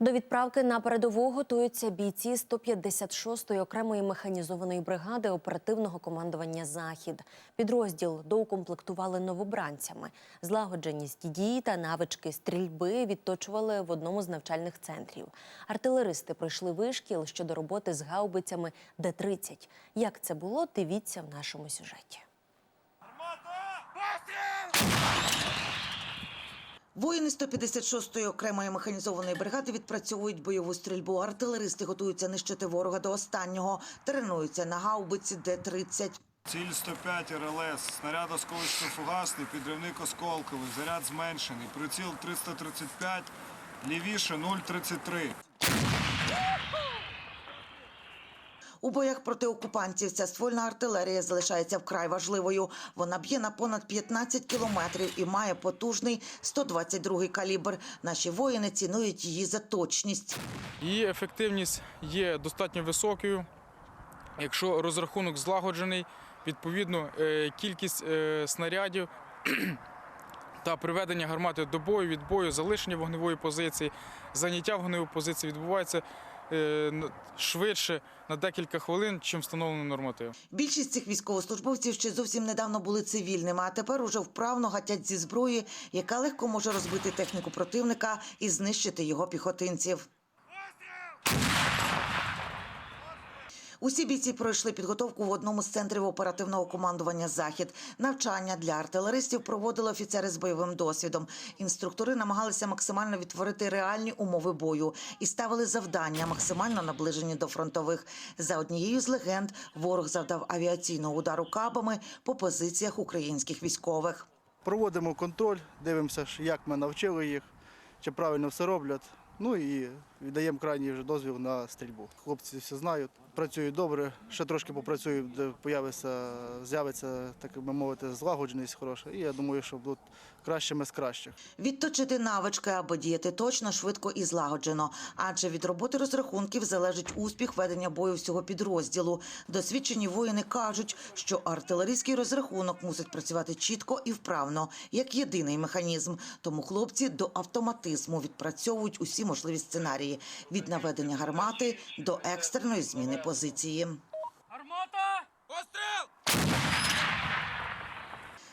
До відправки на передову готуються бійці 156-ї окремої механізованої бригади оперативного командування Захід. Підрозділ доукомплектували новобранцями. Злагодженість дій та навички стрільби відточували в одному з навчальних центрів. Артилеристи пройшли вишкіл щодо роботи з гаубицями Д-30. Як це було, дивіться в нашому сюжеті. Воїни 156-ї окремої механізованої бригади відпрацьовують бойову стрільбу. Артилеристи готуються нищити ворога до останнього, тренуються на гаубиці Д-30. Ціль 105 РЛС, снаряд осколочно-фугасний, підривник осколковий, заряд зменшений, приціл 335, лівіше 0,33. У боях проти окупантів ця ствольна артилерія залишається вкрай важливою. Вона б'є на понад 15 кілометрів і має потужний 122-й калібр. Наші воїни цінують її за точність. Її ефективність є достатньо високою. Якщо розрахунок злагоджений, відповідно е, кількість е, снарядів та приведення гармати до бою, від бою, залишення вогневої позиції, заняття вогневої позиції відбувається швидше на декілька хвилин, чим встановлений норматив. Більшість цих військовослужбовців ще зовсім недавно були цивільними, а тепер уже вправно гатять зі зброї, яка легко може розбити техніку противника і знищити його піхотинців. Усі бійці пройшли підготовку в одному з центрів оперативного командування Захід. Навчання для артилеристів проводили офіцери з бойовим досвідом. Інструктори намагалися максимально відтворити реальні умови бою і ставили завдання, максимально наближені до фронтових. За однією з легенд, ворог завдав авіаційного удару кабами по позиціях українських військових. Проводимо контроль, дивимося, як ми навчили їх, чи правильно все роблять. Ну і віддаємо крайній вже дозвіл на стрільбу. Хлопці все знають, працюють добре, ще трошки попрацюють, де появиться, з'явиться, так би мовити, злагодженість хороша. І я думаю, що будуть кращими з кращих. Відточити навички, аби діяти точно, швидко і злагоджено. Адже від роботи розрахунків залежить успіх ведення бою всього підрозділу. Досвідчені воїни кажуть, що артилерійський розрахунок мусить працювати чітко і вправно, як єдиний механізм. Тому хлопці до автоматизму відпрацьовують усі можливі сценарії від наведення гармати до екстреної зміни позиції. Армата! Постріл!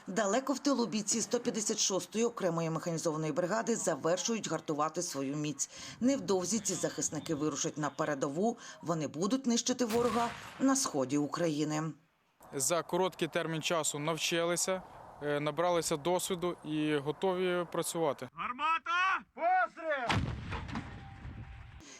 Далеко в тилу бійці 156-ї окремої механізованої бригади завершують гартувати свою міць. Невдовзі ці захисники вирушать на передову. Вони будуть нищити ворога на сході України. За короткий термін часу навчилися, е, набралися досвіду і готові працювати. Армата! Постріл!